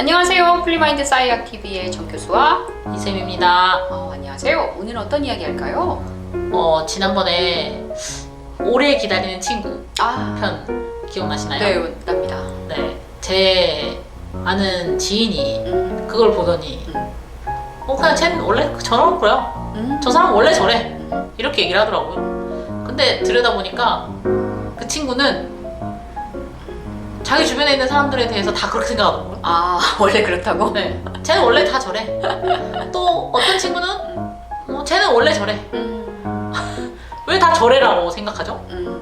안녕하세요. 플리마인드 사이악 TV의 정 교수와 이쌤입니다. 어, 안녕하세요. 오늘 어떤 이야기 할까요? 어, 지난번에 오래 기다리는 친구 아, 편 기억나시나요? 네, 납니다. 네. 제 아는 지인이 음, 그걸 보더니 음. 어, 그냥 쟤는 원래 저럴 거야. 음, 저 사람 원래 저래. 음, 이렇게 얘기를 하더라고요. 근데 들여다보니까 그 친구는 자기 주변에 있는 사람들에 대해서 다 그렇게 생각하더라고요. 아, 원래 그렇다고? 네. 쟤는 원래 다 저래. 또 어떤 친구는 어, 쟤는 원래 저래. 음, 왜 다 저래라고 생각하죠? 음.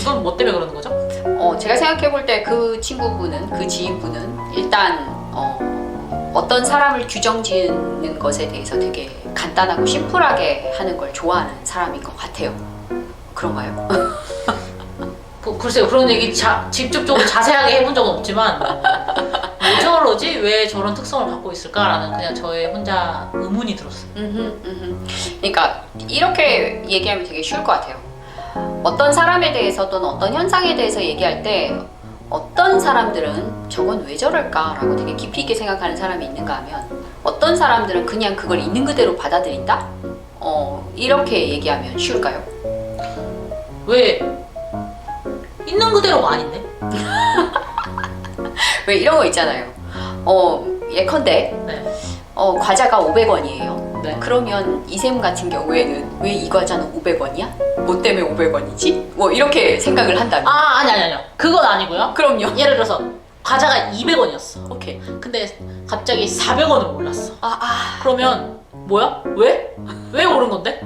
이건 뭐 때문에 그러는 거죠? 어, 제가 생각해 볼 때 그 친구분은, 그 지인분은 일단 어, 어떤 사람을 규정 지는 것에 대해서 되게 간단하고 심플하게 하는 걸 좋아하는 사람인 것 같아요. 그런가요? 그, 글쎄요 그런 얘기 자, 직접적으로 자세하게 해본 적은 없지만 왜 저러지? 왜 저런 특성을 갖고 있을까라는 그냥 저의 혼자 의문이 들었어요. 음흠, 음흠. 그러니까 이렇게 얘기하면 되게 쉬울 것 같아요. 어떤 사람에 대해서 또는 어떤 현상에 대해서 얘기할 때 어떤 사람들은 저건 왜 저럴까라고 되게 깊이 있게 생각하는 사람이 있는가 하면 어떤 사람들은 그냥 그걸 있는 그대로 받아들인다? 어, 이렇게 얘기하면 쉬울까요? 왜 있는 그대로가 아닌데? 왜 이런 거 있잖아요. 어, 예컨대 네. 어, 과자가 500원이에요. 네. 그러면 이샘 같은 경우에는 왜 이 과자는 500원이야? 뭐 때문에 500원이지? 뭐 이렇게 생각을 한다면 아 아니 아니 아니요. 그건 아니고요. 그럼요. 예를 들어서 과자가 200원이었어. 오케이. 근데 갑자기 400원으로 올랐어. 아, 아. 그러면 뭐야? 왜? 왜 오른 건데?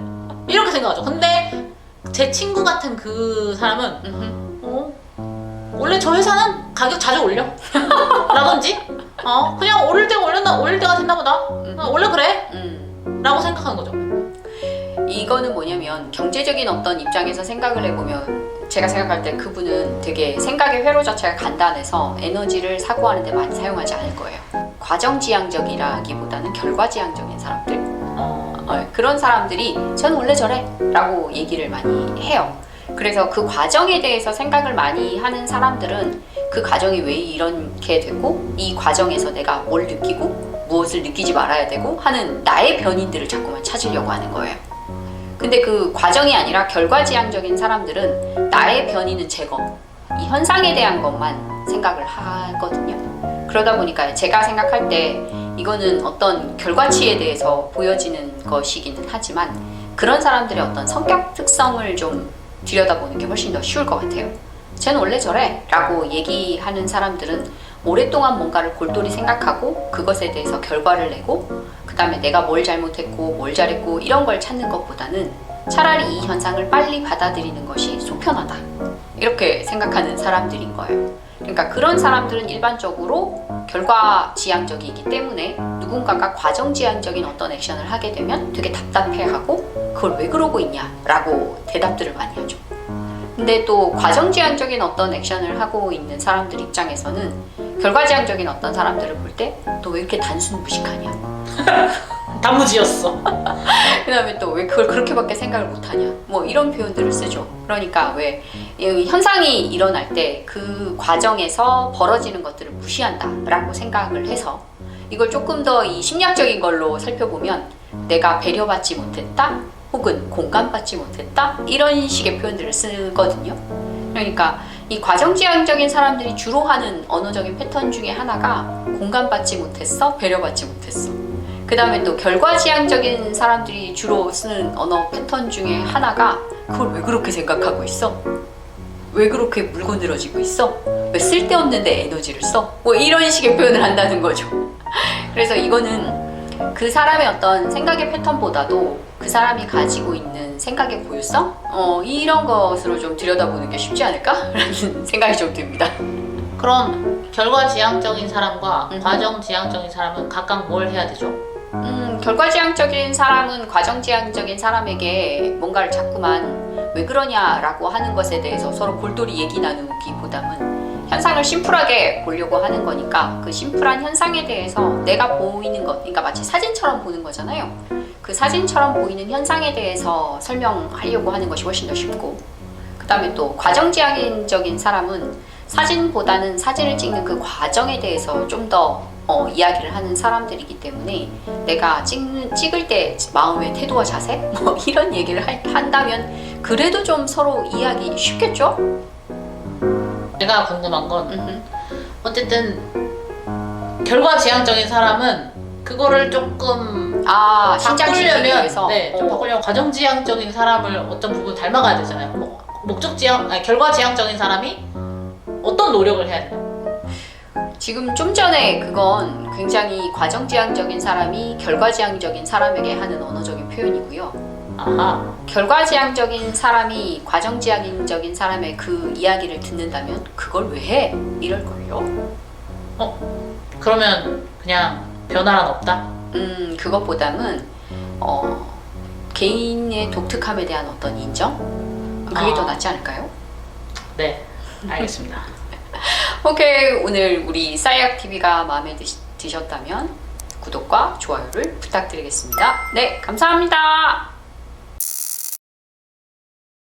이렇게 생각하죠. 근데 제 친구 같은 그 사람은. 어? 원래 저 회사는 가격 자주 올려. 라든지, 어? 그냥 오를 때 올렸나, 올릴 때가 됐나 보다. 어, 원래 그래. 음. 라고 생각하는 거죠. 이거는 뭐냐면 경제적인 어떤 입장에서 생각을 해보면 제가 생각할 때 그분은 되게 생각의 회로 자체가 간단해서 에너지를 사고하는데 많이 사용하지 않을 거예요. 과정지향적이라기보다는 결과지향적인 사람들. 어, 어, 그런 사람들이 전 원래 저래 라고 얘기를 많이 해요. 그래서 그 과정에 대해서 생각을 많이 하는 사람들은 그 과정이 왜 이렇게 되고 이 과정에서 내가 뭘 느끼고 무엇을 느끼지 말아야 되고 하는 나의 변인들을 자꾸만 찾으려고 하는 거예요. 근데 그 과정이 아니라 결과지향적인 사람들은 나의 변이는 제거, 이 현상에 대한 것만 생각을 하거든요. 그러다 보니까 제가 생각할 때 이거는 어떤 결과치에 대해서 보여지는 것이기는 하지만 그런 사람들의 어떤 성격 특성을 좀 들여다보는 게 훨씬 더 쉬울 것 같아요. 쟤는 원래 저래 라고 얘기하는 사람들은 오랫동안 뭔가를 골똘히 생각하고 그것에 대해서 결과를 내고 그 다음에 내가 뭘 잘못했고 뭘 잘했고 이런 걸 찾는 것보다는 차라리 이 현상을 빨리 받아들이는 것이 속편하다 이렇게 생각하는 사람들인 거예요. 그러니까 그런 사람들은 일반적으로 결과 지향적이기 때문에 누군가가 과정 지향적인 어떤 액션을 하게 되면 되게 답답해하고 그걸 왜 그러고 있냐라고 대답들을 많이 하죠. 근데 또 과정 지향적인 어떤 액션을 하고 있는 사람들 입장에서는 결과 지향적인 어떤 사람들을 볼때또왜 이렇게 단순 무식하냐? 단무지였어. 그다음에 또 왜 그걸 그렇게밖에 생각을 못하냐? 뭐 이런 표현들을 쓰죠. 그러니까 왜 이 현상이 일어날 때 그 과정에서 벌어지는 것들을 무시한다라고 생각을 해서 이걸 조금 더 이 심리학적인 걸로 살펴보면 내가 배려받지 못했다 혹은 공감받지 못했다 이런 식의 표현들을 쓰거든요. 그러니까 이 과정지향적인 사람들이 주로 하는 언어적인 패턴 중에 하나가 공감받지 못했어, 배려받지 못했어. 그 다음에 또 결과지향적인 사람들이 주로 쓰는 언어 패턴 중에 하나가 그걸 왜 그렇게 생각하고 있어? 왜 그렇게 물고 늘어지고 있어? 왜 쓸데없는데 에너지를 써? 뭐 이런 식의 표현을 한다는 거죠. 그래서 이거는 그 사람의 어떤 생각의 패턴보다도 그 사람이 가지고 있는 생각의 고유성? 어, 이런 것으로 좀 들여다보는 게 쉽지 않을까라는 생각이 좀 듭니다. 그럼 결과 지향적인 사람과 음. 과정 지향적인 사람은 각각 뭘 해야 되죠? 음, 결과지향적인 사람은 과정지향적인 사람에게 뭔가를 자꾸만 왜 그러냐라고 하는 것에 대해서 서로 골똘히 얘기 나누기보다는 현상을 심플하게 보려고 하는 거니까 그 심플한 현상에 대해서 내가 보이는 것, 그러니까 마치 사진처럼 보는 거잖아요. 그 사진처럼 보이는 현상에 대해서 설명하려고 하는 것이 훨씬 더 쉽고 그 다음에 또 과정지향적인 사람은 사진보다는 사진을 찍는 그 과정에 대해서 좀더 어, 이야기를 하는 사람들이기 때문에 내가 찍는, 찍을 때 마음의 태도와 자세 뭐 이런 얘기를 할- 한다면 그래도 좀 서로 이해하기 쉽겠죠? 제가 궁금한 건 음흠. 어쨌든 결과 지향적인 사람은 그거를 조금 아 바꾸려면 위해서 네, 좀 어. 바꾸려면 과정 지향적인 사람을 어떤 부분 닮아가야 되잖아요. 뭐, 목적 지향, 아니, 결과 지향적인 사람이 어떤 노력을 해야 돼요? 지금 좀 전에 그건 굉장히 과정지향적인 사람이 결과지향적인 사람에게 하는 언어적인 표현이고요. 아하, 결과지향적인 사람이 과정지향적인 사람의 그 이야기를 듣는다면 그걸 왜 해? 이럴걸요. 그러면 그냥 변화란 없다? 음, 그것보다는 어, 개인의 독특함에 대한 어떤 인정? 그게 아. 더 낫지 않을까요? 네, 알겠습니다. 오케이, 오늘 우리 싸이악 TV가 마음에 드시, 드셨다면 구독과 좋아요를 부탁드리겠습니다. 네, 감사합니다.